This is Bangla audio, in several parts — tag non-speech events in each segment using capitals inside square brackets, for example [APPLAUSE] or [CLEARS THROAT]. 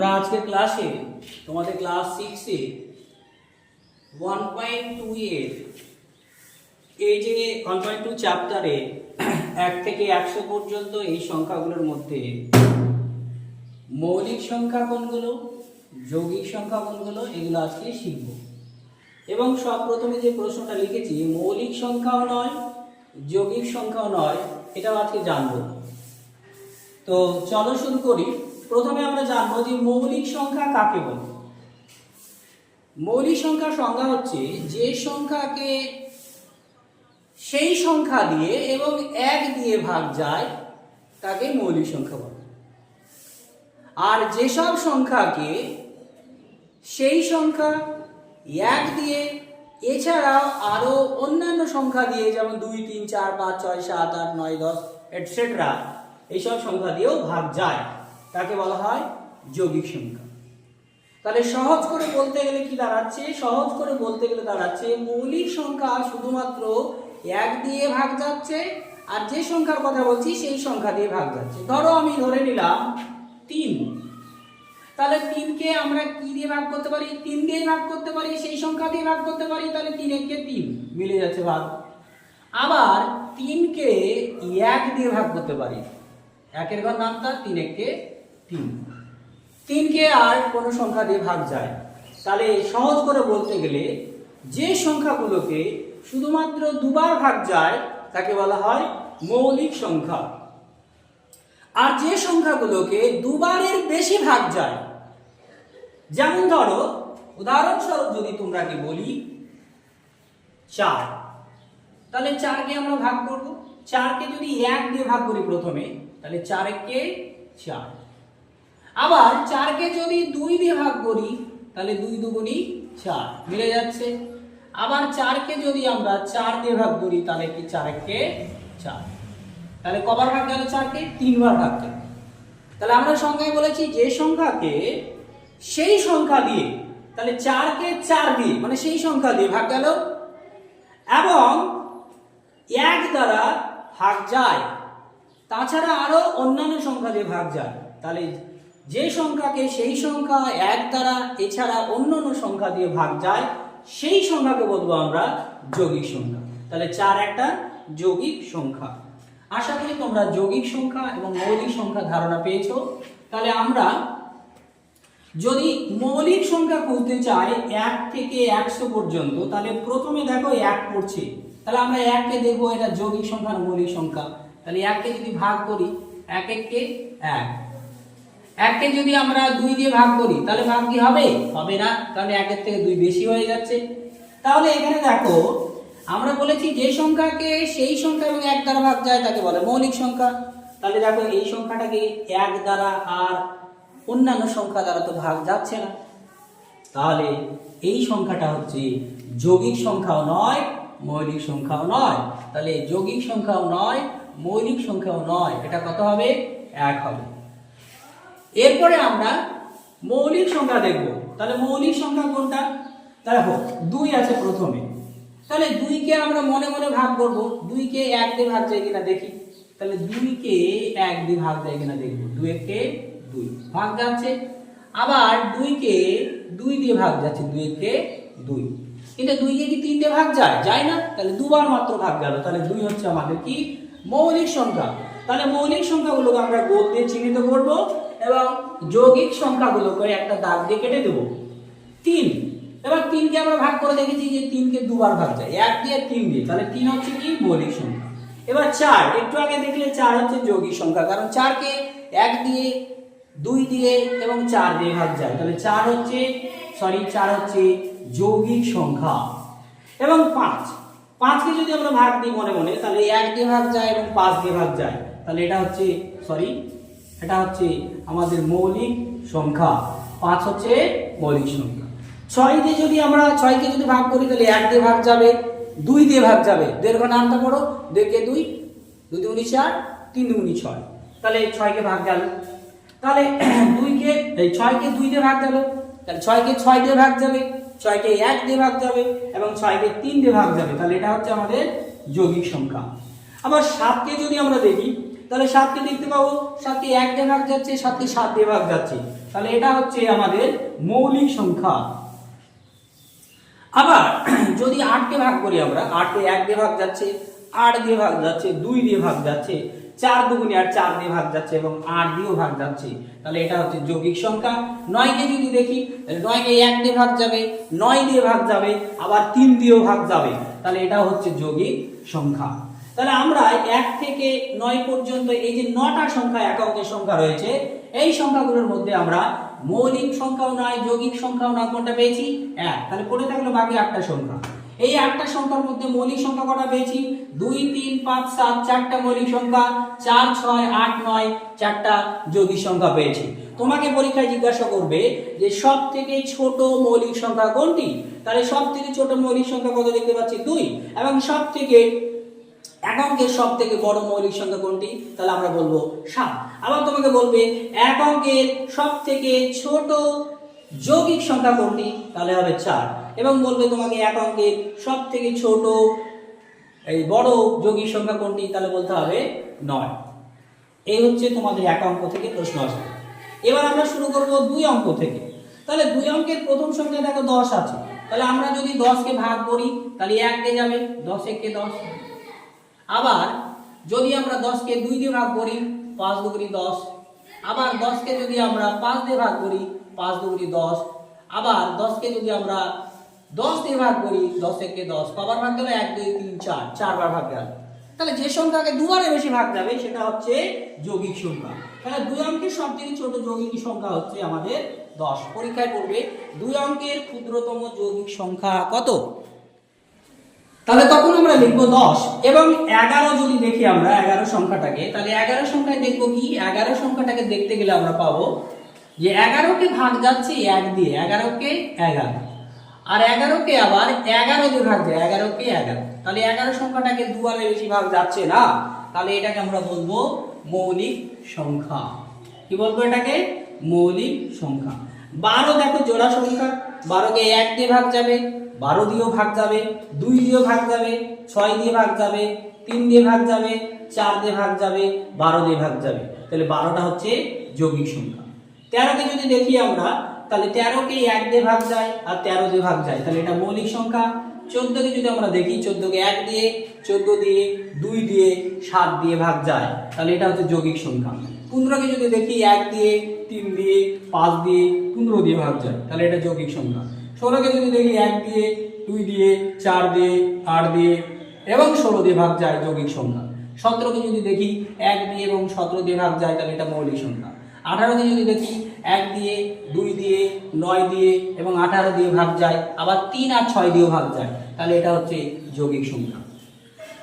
আমরা আজকে ক্লাসে তোমাদের ক্লাস সিক্সে ওয়ান পয়েন্ট টু এর এই যে ওয়ান পয়েন্ট টু চ্যাপ্টারে এক থেকে একশো পর্যন্ত এই সংখ্যাগুলোর মধ্যে মৌলিক সংখ্যা কোনগুলো, যৌগিক সংখ্যা কোনগুলো, এগুলো আজকে শিখব। এবং সব প্রথমে যে প্রশ্নটা লিখেছি, মৌলিক সংখ্যাও নয়, যৌগিক সংখ্যাও নয়, এটাও আজকে জানব। তো চলো শুরু করি। প্রথমে আমরা জানব যে মৌলিক সংখ্যা কাকে বলে? মৌলিক সংখ্যার সংজ্ঞা হচ্ছে যে সংখ্যাকে সেই সংখ্যা দিয়ে এবং এক দিয়ে ভাগ যায়, তাকে মৌলিক সংখ্যা বলে। আর যেসব সংখ্যাকে সেই সংখ্যা এক দিয়ে, এছাড়াও আরও অন্যান্য সংখ্যা দিয়ে, যেমন দুই, তিন, চার, পাঁচ, ছয়, সাত, আট, নয়, দশ এটসেট্রা এইসব সংখ্যা দিয়েও ভাগ যায়। তাকে বলা হয় যৌগিক সংখ্যা। তাহলে সহজ করে বলতে গেলে কি দাঁড়াচ্ছে? সহজ করে বলতে গেলে দাঁড়াচ্ছে মৌলিক সংখ্যা শুধুমাত্র এক দিয়ে ভাগ যাচ্ছে আর যে সংখ্যার কথা বলছি সেই সংখ্যা দিয়ে ভাগ যাচ্ছে। ধরো আমি ধরে নিলাম তিন। তাহলে তিনকে আমরা কি দিয়ে ভাগ করতে পারি? তিন দিয়ে ভাগ করতে পারি, সেই সংখ্যা দিয়ে ভাগ করতে পারি, তাহলে তিন একে তিন মিলে যাচ্ছে ভাগ। আবার তিনকে এক দিয়ে ভাগ করতে পারি। একের ঘর নামটা তিন একে তিন। তিনকে আর কোনো সংখ্যা দিয়ে ভাগ যায়। তাহলে সহজ করে বলতে গেলে যে সংখ্যাগুলোকে শুধুমাত্র দুবার ভাগ যায়, তাকে বলা হয় মৌলিক সংখ্যা। আর যে সংখ্যাগুলোকে দুবারের বেশি ভাগ যায়, যেমন ধরো, উদাহরণস্বরূপ যদি তোমরা কি বলি, চার। তাহলে চারকে আমরা ভাগ করব। চারকে যদি এক দিয়ে ভাগ করি প্রথমে, তাহলে চারকে চার। আবার চারকে যদি দুই দিয়ে ভাগ করি, তাহলে দুই দুগুণি চার। মিলে যাচ্ছে। আবার চারকে যদি আমরা চার দিয়ে ভাগ করি, তাহলে কি চারকে চার? তাহলে কবার ভাগ গেল চারকে? তিনবার ভাগ গেল। তাহলে আমরা সংখ্যায় বলেছি যে সংখ্যাকে সেই সংখ্যা দিয়ে, তাহলে চারকে চার দিয়ে মানে সেই সংখ্যা দিয়ে ভাগ গেল। এবং এক দ্বারা ভাগ যায়। তাছাড়া আরও অন্যান্য সংখ্যা দিয়ে ভাগ যায়। তাহলে যে সংখ্যাকে সেই সংখ্যা এক দ্বারা, এছাড়া অন্য অন্য সংখ্যা দিয়ে ভাগ যায়, সেই সংখ্যাকে বলব আমরা যৌগিক সংখ্যা। তাহলে চার একটা যৌগিক সংখ্যা। আশা করি তোমরা যৌগিক সংখ্যা এবং মৌলিক সংখ্যা ধারণা পেয়েছ। তাহলে আমরা যদি মৌলিক সংখ্যা খুঁজতে চাই এক থেকে একশো পর্যন্ত, তাহলে প্রথমে দেখো এক পড়ছে। তাহলে আমরা এককে দেখব এটা যৌগিক সংখ্যা মৌলিক সংখ্যা। তাহলে এককে যদি ভাগ করি, এক এককে এক। এককে যদি আমরা দুই দিয়ে ভাগ করি, তাহলে ভাগ কি হবে? হবে না। কারণ একের থেকে দুই বেশি হয়ে যাচ্ছে। তাহলে এখানে দেখো, আমরা বলেছি যে সংখ্যাকে সেই সংখ্যা এবং এক দ্বারা ভাগ যায়, তাকে বলে মৌলিক সংখ্যা। তাহলে দেখো, এই সংখ্যাটাকে এক দ্বারা আর অন্যান্য সংখ্যা দ্বারা তো ভাগ যাচ্ছে না। তাহলে এই সংখ্যাটা হচ্ছে যৌগিক সংখ্যাও নয়, মৌলিক সংখ্যাও নয়। তাহলে যৌগিক সংখ্যাও নয়, মৌলিক সংখ্যাও নয়। এটা কত হবে? এক হবে। এরপরে আমরা মৌলিক সংখ্যা দেখব। তাহলে মৌলিক সংখ্যা কোনটা? তাহলে হোক, দুই আছে প্রথমে। তাহলে দুইকে আমরা মনে মনে ভাগ করব। দুইকে এক দিয়ে ভাগ যায় কিনা দেখি। তাহলে দুইকে এক দিয়ে ভাগ যায় কিনা দেখব। দুই একে দুই, ভাগ যাচ্ছে। আবার দুইকে দুই দিয়ে ভাগ যাচ্ছে দুই একে দুই। কিন্তু দুইকে কি তিন দিয়ে ভাগ যায়? যায় না। তাহলে দুবার মাত্র ভাগ গেল। তাহলে দুই হচ্ছে আমাদের কি? মৌলিক সংখ্যা। তাহলে মৌলিক সংখ্যাগুলোকে আমরা গোল দিয়ে চিহ্নিত করব। এবং যৌগিক সংখ্যাগুলোকে একটা দাগ দিয়ে কেটে দেবো। তিন। এবার তিনকে আমরা ভাগ করে দেখেছি যে তিনকে দুবার ভাগ যায়। এক দিয়ে তিন দিয়ে। তাহলে তিন হচ্ছে কি? মৌলিক সংখ্যা। এবার চার। একটু আগে দেখলে চার হচ্ছে যৌগিক সংখ্যা। কারণ চারকে এক দিয়ে, দুই দিয়ে এবং চার দিয়ে ভাগ যায়। তাহলে চার হচ্ছে সরি চার হচ্ছে যৌগিক সংখ্যা। এবং পাঁচ। পাঁচকে যদি আমরা ভাগ দিই মনে মনে, তাহলে এক দিয়ে ভাগ যায় এবং পাঁচ দিয়ে ভাগ যায়। তাহলে এটা হচ্ছে সরি এটা হচ্ছে আমাদের মৌলিক সংখ্যা। পাঁচ হচ্ছে মৌলিক সংখ্যা। ছয় দিয়ে যদি আমরা, ছয়কে যদি ভাগ করি, তাহলে এক দিয়ে ভাগ যাবে, দুই দিয়ে ভাগ যাবে। দীর্ঘ নামটা পড়ো। দুইকে দুই? দুই দুগুনি চার, তিন দুগুনি ছয়। তাহলে ছয়কে ভাগ গেল। তাহলে [CLEARS THROAT] দুইকে, এই ছয়কে দুই দিয়ে ভাগ গেল। তাহলে ছয়কে ছয় দিয়ে ভাগ যাবে, ছয়কে এক দিয়ে ভাগ যাবে, এবং ছয়কে তিন দিয়ে ভাগ যাবে। তাহলে এটা হচ্ছে আমাদের যৌগিক সংখ্যা। আবার সাতকে যদি আমরা দেখি তাহলে সাতকে দেখতে পাবো, সাতকে এক দিয়ে ভাগ যাচ্ছে, সাতকে সাত দিয়ে ভাগ যাচ্ছে। তাহলে এটা হচ্ছে আমাদের মৌলিক সংখ্যা। আবার যদি আটকে ভাগ করি আমরা আটকে এক দিয়ে ভাগ যাচ্ছে, আট দিয়ে ভাগ যাচ্ছে, দুই দিয়ে ভাগ যাচ্ছে, চার দুগুণে আর চার দিয়ে ভাগ যাচ্ছে এবং আট দিয়েও ভাগ যাচ্ছে, তাহলে এটা হচ্ছে যৌগিক সংখ্যা। নয়কে যদি দেখি নয়কে এক দিয়ে ভাগ যাবে, নয় দিয়ে ভাগ যাবে, আবার তিন দিয়েও ভাগ যাবে, তাহলে এটা হচ্ছে যৌগিক সংখ্যা। তাহলে আমরা এক থেকে নয় পর্যন্ত এই যে নটা সংখ্যা এক সংখ্যা রয়েছে, এই সংখ্যাগুলোর মধ্যে আমরা মৌলিক সংখ্যাও নয়, যৌগিক সংখ্যাও নয় কোনটা পেয়েছি? এক। তাহলে পড়ে থাকল বাকি আটটা সংখ্যা। এই আটটা সংখ্যার মধ্যে মৌলিক সংখ্যা কটা পেয়েছি? দুই, তিন, পাঁচ, সাত, চারটা মৌলিক সংখ্যা, চার, ছয়, আট, নয়, চারটা যৌগিক সংখ্যা পেয়েছি। তোমাকে পরীক্ষায় জিজ্ঞাসা করবে যে সব থেকে ছোট মৌলিক সংখ্যা কোনটি? তাহলে সব থেকে ছোট মৌলিক সংখ্যা কত দেখতে পাচ্ছি? দুই। এবং সব থেকে অঙ্কের সব থেকে বড় মৌলিক সংখ্যা কোনটি? তাহলে আমরা বলব সাত। আবার তোমাকে বলবে এক অঙ্কের সব থেকে ছোট যৌগিক সংখ্যা কোনটি? তাহলে হবে চার। এবং বলবে তোমাকে এক অঙ্কের সব থেকে ছোট, এই বড় যৌগিক সংখ্যা কোনটি? তাহলে বলতে হবে নয়। এই হচ্ছে তোমাদের এক অঙ্ক থেকে প্রশ্ন আসবে। এবার আমরা শুরু করব দুই অঙ্ক থেকে। তাহলে দুই অঙ্কের প্রথম সংখ্যা দেখো দশ আছে। তাহলে আমরা যদি দশকে ভাগ করি, তাহলে এক দিয়ে যাবে? দশ, একে দশ। আবার যদি আমরা দশকে দুই দিয়ে ভাগ করি, পাঁচ দুগুনি দশ। আবার দশকে যদি আমরা পাঁচ দিয়ে ভাগ করি, পাঁচ দুগুনি দশ। আবার দশকে যদি আমরা দশ দিয়ে ভাগ করি দশ একে দশ। কবার ভাগ গেল এক, দুই, তিন, চার। চারবার ভাগ গেল। তাহলে যে সংখ্যাকে দুবারে বেশি ভাগ যাবে, সেটা হচ্ছে যৌগিক সংখ্যা। তাহলে দুই অঙ্কের সব থেকে ছোট যৌগিক সংখ্যা হচ্ছে আমাদের দশ। পরীক্ষায় পড়বে দুই অঙ্কের ক্ষুদ্রতম যৌগিক সংখ্যা কত? তাহলে তখন আমরা লিখব দশ। এবং এগারো যদি দেখি আমরা, এগারো সংখ্যাটাকে, তাহলে এগারো সংখ্যায় দেখব কি? এগারো সংখ্যাটাকে দেখতে গেলে আমরা পাবো যে এগারোকে ভাগ যাচ্ছে এক দিয়ে, এগারোকে এগারো। আর এগারোকে আবার এগারো দিয়ে ভাগ যায়, এগারোকে এগারো। তাহলে এগারো সংখ্যাটাকে দুবারে বেশি ভাগ যাচ্ছে না? তাহলে এটাকে আমরা বলব মৌলিক সংখ্যা। কি বলব এটাকে? মৌলিক সংখ্যা। বারো দেখো জোড়া সংখ্যা। বারোকে এক দিয়ে ভাগ যাবে। বারো দিয়েও ভাগ যাবে, দুই দিয়েও ভাগ যাবে, ছয় দিয়ে ভাগ যাবে, তিন দিয়ে ভাগ যাবে, চার দিয়ে ভাগ যাবে, বারো দিয়ে ভাগ যাবে। তাহলে বারোটা হচ্ছে যৌগিক সংখ্যা। তেরোকে যদি দেখি আমরা, তাহলে তেরোকে এক দিয়ে ভাগ যায় আর তেরো দিয়ে ভাগ যায়। তাহলে এটা মৌলিক সংখ্যা। চোদ্দকে যদি আমরা দেখি, চোদ্দকে এক দিয়ে, চোদ্দ দিয়ে, দুই দিয়ে, সাত দিয়ে ভাগ যায়। তাহলে এটা হচ্ছে যৌগিক সংখ্যা। পনেরোকে যদি দেখি, এক দিয়ে, তিন দিয়ে, পাঁচ দিয়ে, পনেরো দিয়ে ভাগ যায়। তাহলে এটা যৌগিক সংখ্যা। ষোলোকে যদি দেখি এক দিয়ে, দুই দিয়ে, চার দিয়ে, আট দিয়ে এবং ষোলো দিয়ে ভাগ যায় যৌগিক সংখ্যা। সতেরোকে যদি দেখি এক দিয়ে এবং সতেরো দিয়ে ভাগ যায়, তাহলে এটা মৌলিক সংখ্যা। আঠারোকে যদি দেখি এক দিয়ে, দুই দিয়ে, নয় দিয়ে এবং আঠারো দিয়ে ভাগ যায়, আবার তিন আর ছয় দিয়েও ভাগ যায়, তাহলে এটা হচ্ছে যৌগিক সংখ্যা।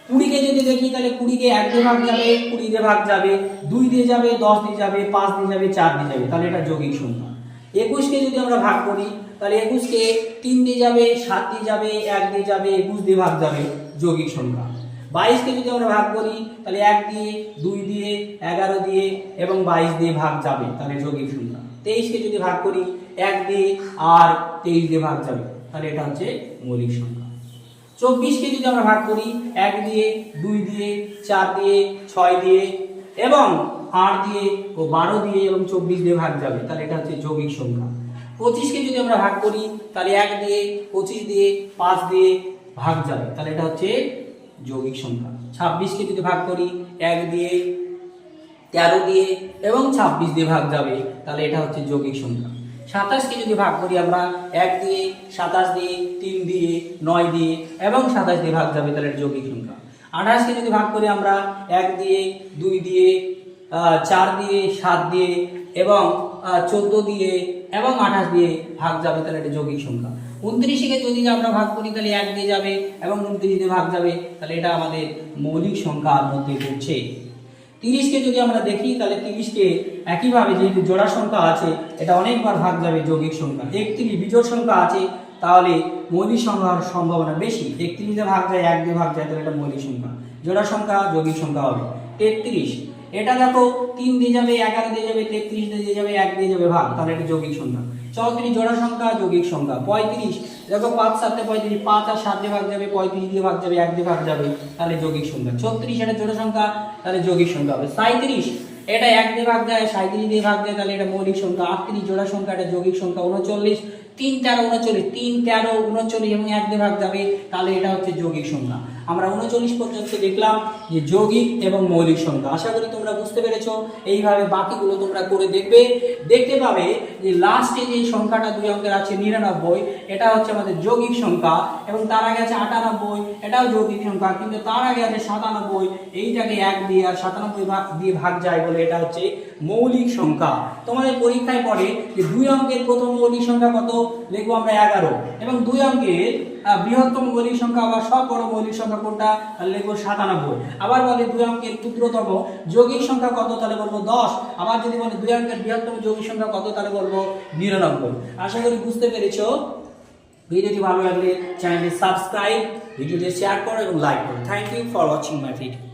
কুড়িকে যদি দেখি, তাহলে কুড়িকে এক দিয়ে ভাগ যাবে, কুড়ি দিয়ে ভাগ যাবে, দুই দিয়ে যাবে, দশ দিয়ে যাবে, পাঁচ দিয়ে যাবে, চার দিয়ে যাবে, তাহলে এটা যৌগিক সংখ্যা। একুশকে যদি আমরা ভাগ করি, তাহলে একুশকে তিন দিয়ে যাবে, সাত দিয়ে যাবে, এক দিয়ে যাবে, একুশ দিয়ে ভাগ যাবে যৌগিক সংখ্যা। বাইশকে যদি আমরা ভাগ করি, তাহলে এক দিয়ে, দুই দিয়ে, এগারো দিয়ে এবং বাইশ দিয়ে ভাগ যাবে তাহলে যৌগিক সংখ্যা। তেইশকে যদি ভাগ করি, এক দিয়ে আর তেইশ দিয়ে ভাগ যাবে, তাহলে এটা হচ্ছে মৌলিক সংখ্যা। চব্বিশকে যদি আমরা ভাগ করি, এক দিয়ে, দুই দিয়ে, চার দিয়ে, ছয় দিয়ে এবং আট দিয়ে ও বারো দিয়ে এবং চব্বিশ দিয়ে ভাগ যাবে, তাহলে এটা হচ্ছে যৌগিক সংখ্যা। পঁচিশকে যদি আমরা ভাগ করি, তাহলে এক দিয়ে, পঁচিশ দিয়ে, পাঁচ দিয়ে ভাগ যাবে, তাহলে এটা হচ্ছে যৌগিক সংখ্যা। ছাব্বিশকে যদি ভাগ করি, এক দিয়ে, তেরো দিয়ে এবং ছাব্বিশ দিয়ে ভাগ যাবে, তাহলে এটা হচ্ছে যৌগিক সংখ্যা। সাতাশকে যদি ভাগ করি আমরা, এক দিয়ে সাতাশ দিয়ে, তিন দিয়ে, নয় দিয়ে এবং সাতাশ দিয়ে ভাগ যাবে, তাহলে যৌগিক সংখ্যা। আঠাশকে যদি ভাগ করি আমরা এক দিয়ে, দুই দিয়ে চার দিয়ে, সাত দিয়ে এবং চোদ্দ দিয়ে এবং আঠাশ দিয়ে ভাগ যাবে তাহলে এটা যৌগিক সংখ্যা। উনত্রিশকে যদি আমরা ভাগ করি তাহলে এক দিয়ে যাবে এবং উনত্রিশ দিয়ে ভাগ যাবে তাহলে এটা আমাদের মৌলিক সংখ্যার মধ্যে পড়ছে। তিরিশকে যদি আমরা দেখি তাহলে তিরিশকে একইভাবে যেহেতু জোড়া সংখ্যা আছে, এটা অনেকবার ভাগ যাবে যৌগিক সংখ্যা। একত্রিশ বিজোড় সংখ্যা আছে তাহলে মৌলিক সংখ্যার সম্ভাবনা বেশি। একত্রিশ দিয়ে ভাগ যায়, এক দিয়ে ভাগ যায়, তাহলে এটা মৌলিক সংখ্যা। জোড়া সংখ্যা, যৌগিক সংখ্যা হবে। তেত্রিশ। এটা দেখো, তিন দিয়ে যাবে এগারো দিয়ে যাবে, তেত্রিশ দিয়ে যাবে, এক দিয়ে যাবে ভাগ। তাহলে এটা যৌগিক সংখ্যা। চৌত্রিশ, জোড়া সংখ্যা, যৌগিক সংখ্যা। পঁয়ত্রিশ। দেখো, পাঁচ, সাতে পঁয়ত্রিশ। পাঁচ আর সাত দিয়ে ভাগ যাবে, পঁয়ত্রিশ দিয়ে ভাগ যাবে, এক দিয়ে ভাগ যাবে, তাহলে যৌগিক সংখ্যা। ছত্রিশ, এটা জোড়া সংখ্যা, তাহলে যৌগিক সংখ্যা হবে। সাঁত্রিশ এটা এক দিয়ে ভাগ দেয় সাঁত্রিশ দিয়ে ভাগ দেয়, তাহলে এটা মৌলিক সংখ্যা, আটত্রিশ জোড়া সংখ্যা, এটা যৌগিক সংখ্যা, উনচল্লিশ, তিন তেরো, উনচল্লিশ, তিন তেরো, উনচল্লিশ এবং এক দিয়ে ভাগ যাবে, তাহলে এটা হচ্ছে যৌগিক সংখ্যা। আমরা উনচল্লিশ পর্যন্ত দেখলাম যে যৌগিক এবং মৌলিক সংখ্যা আশা করি তোমরা বুঝতে পেরেছ। এইভাবে বাকিগুলো তোমরা করে দেখবে। দেখতে পাবে যে লাস্টে যে সংখ্যাটা দুই অঙ্কের আছে নিরানব্বই, এটা হচ্ছে আমাদের যৌগিক সংখ্যা এবং তার আগে আছে আটানব্বই, এটাও যৌগিক সংখ্যা, কিন্তু তার আগে আছে সাতানব্বই। এইটাকে এক দিয়ে আর সাতানব্বই ভাগ দিয়ে ভাগ যায় বলে এটা হচ্ছে মৌলিক সংখ্যা। তোমাদের পরীক্ষায় পড়ে যে দুই অঙ্কের প্রথম মৌলিক সংখ্যা কত? লিখব আমরা এগারো। এবং দুই অঙ্কের বৃহত্তম মৌলিক সংখ্যা বা সব বড় মৌলিক সংখ্যা কোনটা? লিখব সাতানব্বই। আবার বলে দুই অঙ্কের ক্ষুদ্রতম যৌগিক সংখ্যা কত? তাহলে বলব দশ। আবার যদি বলে দুই অঙ্কের বৃহত্তম যৌগিক সংখ্যা কত? তাহলে বলব নিরানব্বই। আশা করি বুঝতে পেরেছ? ভিডিওটি ভালো লাগলে চ্যানেলটি সাবস্ক্রাইব, ভিডিওটি শেয়ার করো এবং লাইক করো। Thank you for watching my video